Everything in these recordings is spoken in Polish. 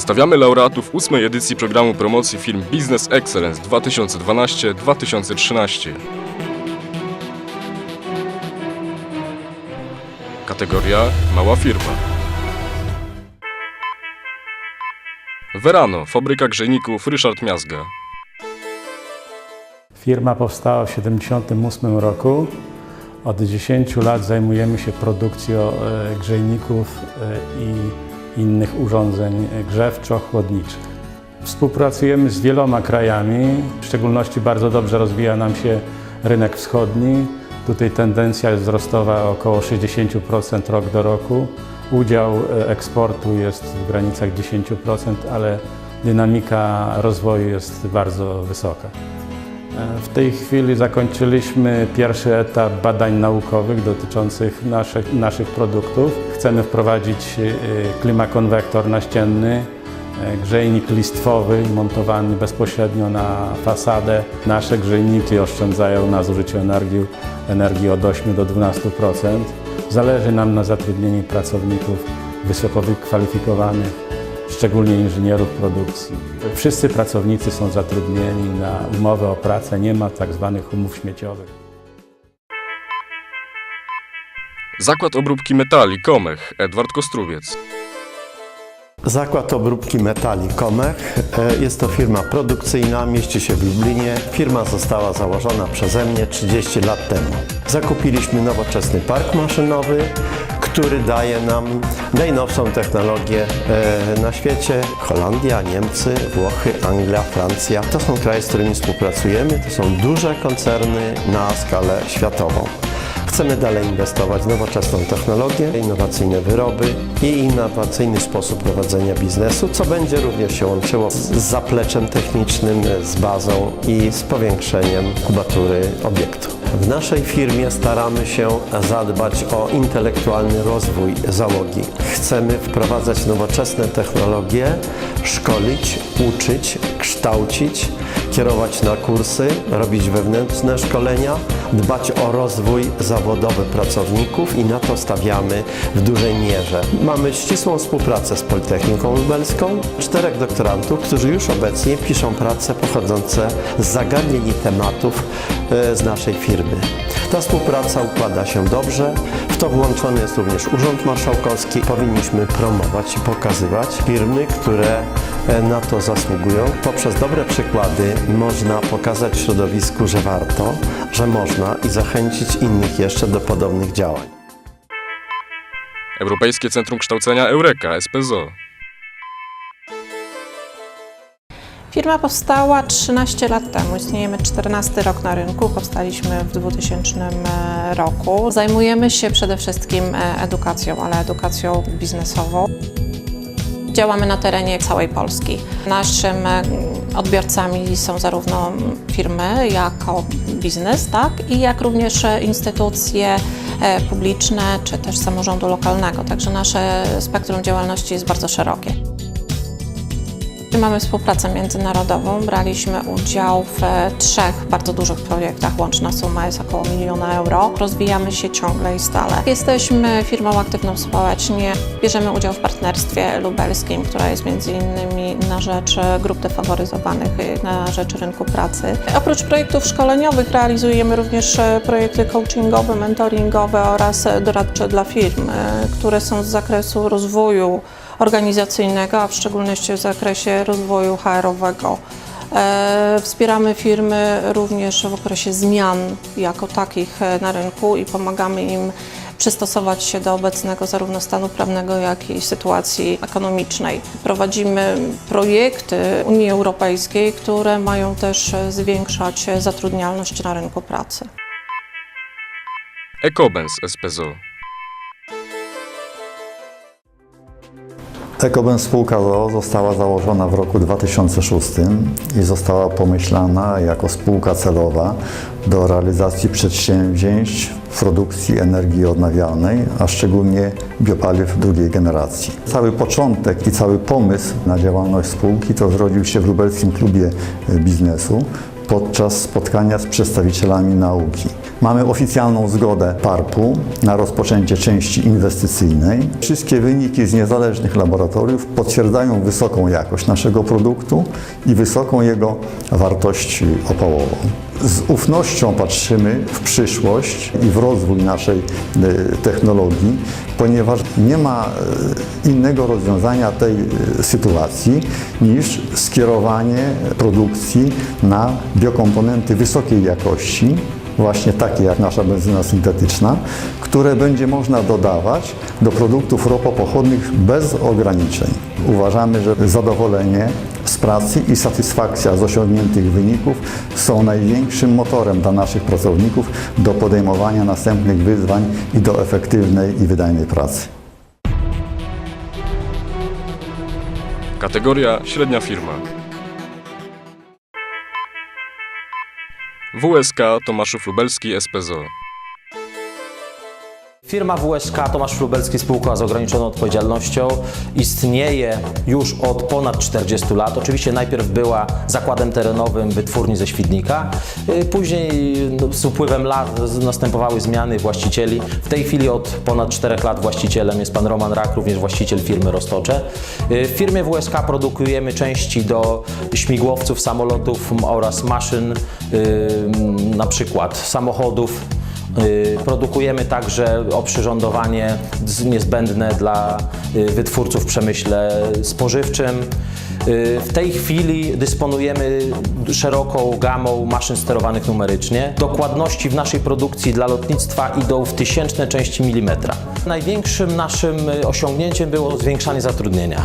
Przedstawiamy laureatów ósmej edycji programu promocji firm Business Excellence 2012-2013. Kategoria Mała firma. Verano, fabryka grzejników Ryszard Miazga. Firma powstała w 1978 roku. Od 10 lat zajmujemy się produkcją e, grzejników e, i innych urządzeń grzewczo-chłodniczych. Współpracujemy z wieloma krajami, w szczególności bardzo dobrze rozwija nam się rynek wschodni. Tutaj tendencja jest wzrostowa około 60% rok do roku. Udział e, eksportu jest w granicach 10%, ale dynamika rozwoju jest bardzo wysoka. W tej chwili zakończyliśmy pierwszy etap badań naukowych dotyczących naszych, naszych produktów. Chcemy wprowadzić y, klimakonwektor naścienny, y, grzejnik listwowy montowany bezpośrednio na fasadę. Nasze grzejniki oszczędzają na zużyciu energii, energii od 8 do 12%. Zależy nam na zatrudnieniu pracowników wysoko wykwalifikowanych, szczególnie inżynierów produkcji. Wszyscy pracownicy są zatrudnieni na umowę o pracę, nie ma tak zwanych umów śmieciowych. Zakład obróbki metali Komech Edward Kostruwiec. Zakład obróbki metali Komech. E, Jest to firma produkcyjna, mieści się w Lublinie. Firma została założona przeze mnie 30 lat temu. Zakupiliśmy nowoczesny park maszynowy, który daje nam najnowszą technologię e, na świecie. Holandia, Niemcy, Włochy, Anglia, Francja. To są kraje, z którymi współpracujemy. To są duże koncerny na skalę światową. Chcemy dalej inwestować w nowoczesną technologię, innowacyjne wyroby i innowacyjny sposób prowadzenia biznesu, co będzie również się łączyło z z zapleczem technicznym, z bazą i z powiększeniem kubatury obiektu. W naszej firmie staramy się zadbać o intelektualny rozwój załogi. Chcemy wprowadzać nowoczesne technologie, szkolić, uczyć, kształcić, kierować na kursy, robić wewnętrzne szkolenia, dbać o rozwój zawodowy pracowników i na to stawiamy w dużej mierze. Mamy ścisłą współpracę z Politechniką Lubelską, czterech doktorantów, którzy już obecnie piszą prace pochodzące z zagadnień i tematów e, z naszej firmy. Ta współpraca układa się dobrze, w to włączony jest również Urząd Marszałkowski. Powinniśmy promować i pokazywać firmy, które na to zasługują. Poprzez dobre przykłady można pokazać środowisku, że warto, że można i zachęcić innych jeszcze do podobnych działań. Europejskie Centrum Kształcenia Eureka SPZO. Firma powstała 13 lat temu, istniejemy 14 rok na rynku, powstaliśmy w 2000 roku. Zajmujemy się przede wszystkim e, edukacją, ale edukacją biznesową. Działamy na terenie całej Polski. Naszym e, odbiorcami są zarówno firmy jako biznes, tak, i jak również e, instytucje e, publiczne czy też samorządu lokalnego. Także nasze spektrum działalności jest bardzo szerokie. Mamy współpracę międzynarodową. Braliśmy udział w trzech bardzo dużych projektach. Łączna suma jest około miliona euro. Rozwijamy się ciągle i stale. Jesteśmy firmą aktywną społecznie. Bierzemy udział w partnerstwie lubelskim, które jest między innymi na rzecz grup defaworyzowanych na rzecz rynku pracy. Oprócz projektów szkoleniowych realizujemy również projekty coachingowe, mentoringowe oraz doradcze dla firm, które są z zakresu rozwoju organizacyjnego, a w szczególności w zakresie rozwoju HR-owego. E, Wspieramy firmy również w okresie zmian jako takich e, na rynku i pomagamy im przystosować się do obecnego zarówno stanu prawnego, jak i sytuacji ekonomicznej. Prowadzimy projekty Unii Europejskiej, które mają też e, zwiększać zatrudnialność na rynku pracy. Ekobens SPZO. Ekoben spółka ZOO została założona w roku 2006 i została pomyślana jako spółka celowa do realizacji przedsięwzięć w produkcji energii odnawialnej, a szczególnie biopaliw drugiej generacji. Cały początek i cały pomysł na działalność spółki to zrodził się w lubelskim klubie biznesu, podczas spotkania z przedstawicielami nauki. Mamy oficjalną zgodę PARP-u na rozpoczęcie części inwestycyjnej. Wszystkie wyniki z niezależnych laboratoriów potwierdzają wysoką jakość naszego produktu i wysoką jego wartość opałową. Z ufnością patrzymy w przyszłość i w rozwój naszej e, technologii, ponieważ nie ma e, innego rozwiązania tej e, sytuacji niż skierowanie produkcji na biokomponenty wysokiej jakości, właśnie takie jak nasza benzyna syntetyczna, które będzie można dodawać do produktów ropopochodnych bez ograniczeń. Uważamy, że zadowolenie z pracy i satysfakcja z osiągniętych wyników są największym motorem dla naszych pracowników do podejmowania następnych wyzwań i do efektywnej i wydajnej pracy. Kategoria średnia firma. WSK Tomaszów Lubelski SPZO. Firma WSK Tomasz Lubelski Spółka z ograniczoną odpowiedzialnością istnieje już od ponad 40 lat. Oczywiście najpierw była zakładem terenowym wytwórni ze Świdnika, y, później no, z upływem lat następowały zmiany właścicieli. W tej chwili od ponad 4 lat właścicielem jest pan Roman Rak, również właściciel firmy Roztocze. Y, W firmie WSK produkujemy części do śmigłowców, samolotów oraz maszyn, y, na przykład samochodów, Produkujemy także oprzyrządowanie niezbędne dla y, wytwórców w przemyśle spożywczym. Y, W tej chwili dysponujemy szeroką gamą maszyn sterowanych numerycznie. Dokładności w naszej produkcji dla lotnictwa idą w tysięczne części milimetra. Największym naszym y, osiągnięciem było zwiększanie zatrudnienia.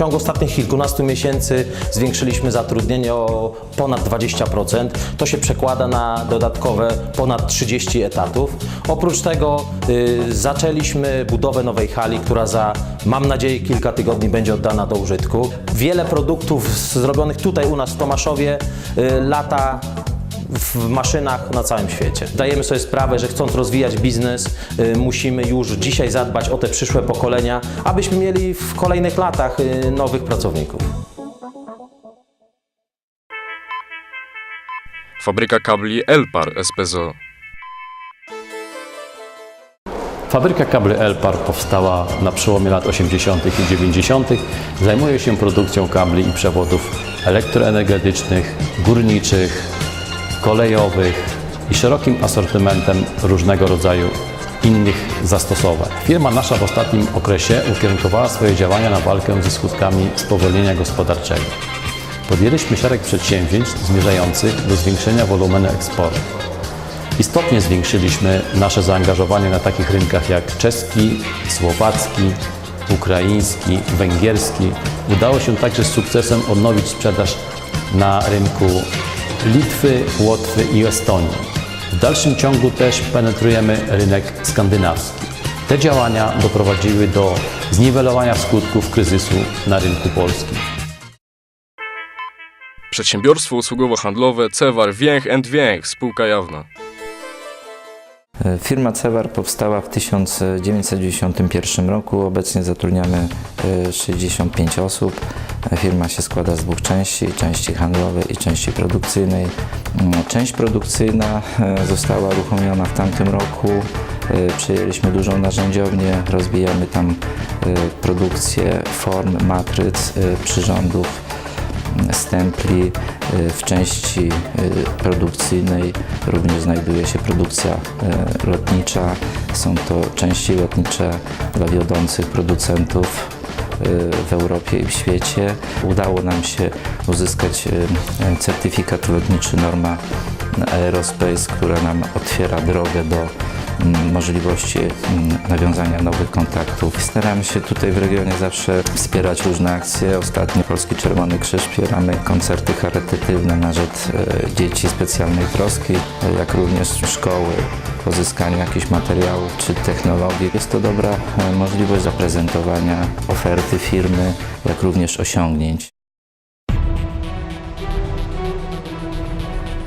Ciągu ostatnich kilkunastu miesięcy zwiększyliśmy zatrudnienie o ponad 20%. To się przekłada na dodatkowe ponad 30 etatów. Oprócz tego y, zaczęliśmy budowę nowej hali, która za, mam nadzieję, kilka tygodni będzie oddana do użytku. Wiele produktów zrobionych tutaj u nas w Tomaszowie y, lata w maszynach na całym świecie. Zdajemy sobie sprawę, że chcąc rozwijać biznes, y, musimy już dzisiaj zadbać o te przyszłe pokolenia, abyśmy mieli w kolejnych latach y, nowych pracowników. Fabryka kabli Elpar SPZO. Fabryka kabli Elpar powstała na przełomie lat 80. i 90. Zajmuje się produkcją kabli i przewodów elektroenergetycznych, górniczych, kolejowych i szerokim asortymentem różnego rodzaju innych zastosowań. Firma nasza w ostatnim okresie ukierunkowała swoje działania na walkę ze skutkami spowolnienia gospodarczego. Podjęliśmy szereg przedsięwzięć zmierzających do zwiększenia wolumenu eksportu. Istotnie zwiększyliśmy nasze zaangażowanie na takich rynkach jak czeski, słowacki, ukraiński, węgierski. Udało się także z sukcesem odnowić sprzedaż na rynku Litwy, Łotwy i Estonii. W dalszym ciągu też penetrujemy rynek skandynawski. Te działania doprowadziły do zniwelowania skutków kryzysu na rynku polskim. Przedsiębiorstwo usługowo-handlowe Cewar Więch Więch spółka jawna. Firma Cewar powstała w 1991 roku. Obecnie zatrudniamy e, 65 osób. Firma się składa z dwóch części, części handlowej i części produkcyjnej. Mm, Część produkcyjna e, została uruchomiona w tamtym roku. E, Przejęliśmy dużą narzędziownię, rozwijamy tam e, produkcję form, matryc, e, przyrządów stempli. Y, W części y, produkcyjnej również znajduje się produkcja y, lotnicza. Są to części lotnicze dla wiodących producentów w Europie i w świecie. Udało nam się uzyskać certyfikat lotniczy norma Aerospace, która nam otwiera drogę do możliwości mm, nawiązania nowych kontaktów. Staramy się tutaj w regionie zawsze wspierać różne akcje. Ostatnio Polski Czerwony Krzyż wspieramy koncerty charytatywne na rzecz e, dzieci specjalnej troski, e, jak również szkoły, pozyskanie jakichś materiałów czy technologii. Jest to dobra e, możliwość zaprezentowania oferty firmy, jak również osiągnięć.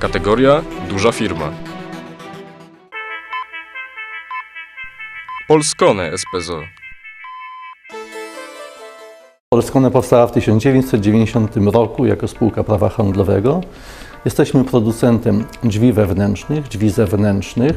Kategoria duża firma. Polskone SPZO. Polskone powstała w 1990 roku jako spółka prawa handlowego. Jesteśmy producentem drzwi wewnętrznych, drzwi zewnętrznych,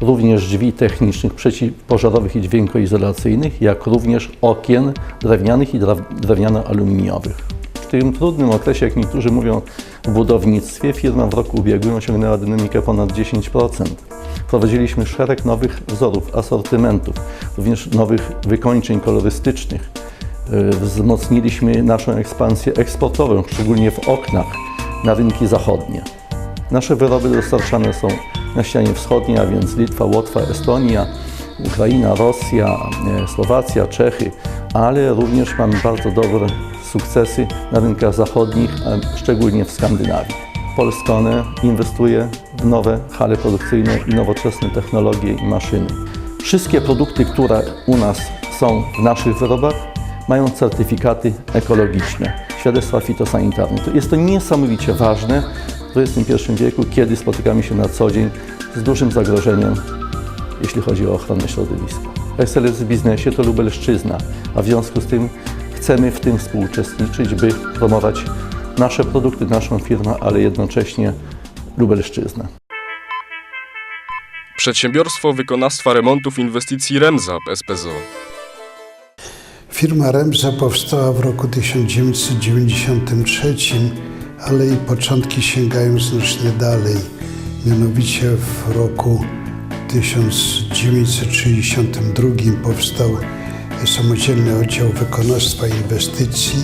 również drzwi technicznych, przeciwpożarowych i dźwiękoizolacyjnych, jak również okien drewnianych i drewniano-aluminiowych. W tym trudnym okresie, jak niektórzy mówią w budownictwie, firma w roku ubiegłym osiągnęła dynamikę ponad 10%. Wprowadziliśmy szereg nowych wzorów, asortymentów, również nowych wykończeń kolorystycznych. Yy, Wzmocniliśmy naszą ekspansję eksportową, szczególnie w oknach na rynki zachodnie. Nasze wyroby dostarczane są na ścianie wschodniej, a więc Litwa, Łotwa, Estonia, Ukraina, Rosja, e, Słowacja, Czechy, ale również mamy bardzo dobre sukcesy na rynkach zachodnich, szczególnie w Skandynawii. Polskone inwestuje nowe hale produkcyjne i nowoczesne technologie i maszyny. Wszystkie produkty, które u nas są w naszych wyrobach, mają certyfikaty ekologiczne, świadectwa fitosanitarne. To jest to niesamowicie ważne w XXI wieku, kiedy spotykamy się na co dzień z dużym zagrożeniem, jeśli chodzi o ochronę środowiska. Excellence w biznesie to Lubelszczyzna, a w związku z tym chcemy w tym współuczestniczyć, by promować nasze produkty, naszą firmę, ale jednocześnie Lubelszczyznę. Przedsiębiorstwo Wykonawstwa Remontów Inwestycji Remzap SPZO. Firma Remza powstała w roku 1993, ale jej początki sięgają znacznie dalej. Mianowicie w roku 1962 powstał samodzielny oddział wykonawstwa inwestycji.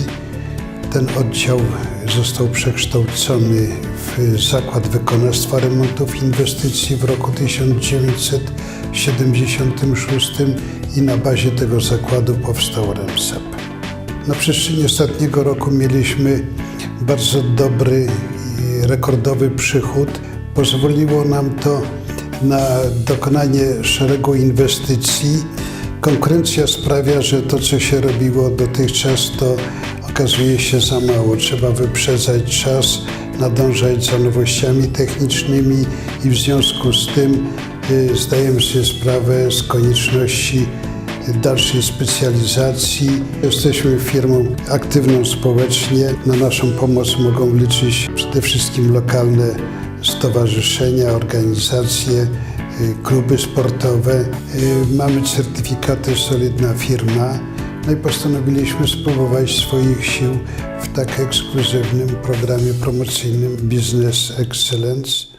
Ten oddział został przekształcony w Zakład Wykonawstwa Remontów Inwestycji w roku 1976 i na bazie tego zakładu powstał REMSAP. Na przestrzeni ostatniego roku mieliśmy bardzo dobry rekordowy przychód. Pozwoliło nam to na dokonanie szeregu inwestycji. Konkurencja sprawia, że to, co się robiło dotychczas, to okazuje się za mało. Trzeba wyprzedzać czas, nadążać za nowościami technicznymi i w związku z tym y, zdajemy sobie sprawę z konieczności dalszej specjalizacji. Jesteśmy firmą aktywną społecznie. Na naszą pomoc mogą liczyć przede wszystkim lokalne stowarzyszenia, organizacje, y, kluby sportowe. Y, Mamy certyfikaty Solidna Firma. No i postanowiliśmy spróbować swoich sił w tak ekskluzywnym programie promocyjnym Business Excellence.